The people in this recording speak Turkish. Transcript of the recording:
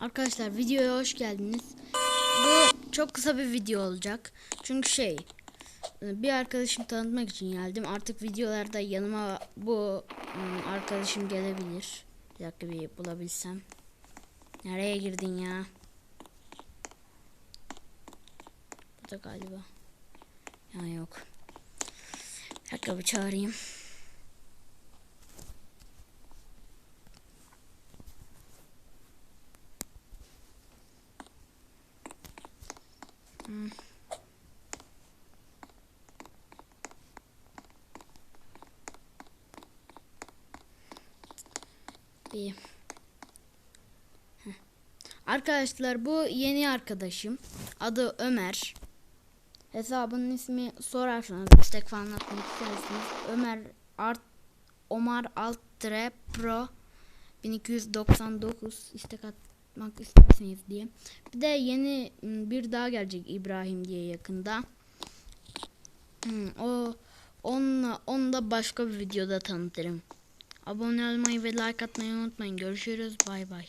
Arkadaşlar videoya hoş geldiniz. Bu çok kısa bir video olacak. Çünkü şey bir arkadaşımı tanıtmak için geldim. Artık videolarda yanıma bu ım, arkadaşım gelebilir. Bir dakika bir bulabilsem. Nereye girdin ya? Burada galiba. Ya yok. Bir dakika bir çağırayım. Heh. Arkadaşlar bu yeni arkadaşım. Adı Ömer. Hesabının ismi sorarsanız istek falan atmak isterseniz Ömer Art Omar Altre Pro 1299 istek atmak isterseniz diye. Bir de yeni m, bir daha gelecek İbrahim diye yakında. O onunla onu da başka bir videoda tanıtırım. Abone olmayı ve like atmayı unutmayın. Görüşürüz. Bay bay.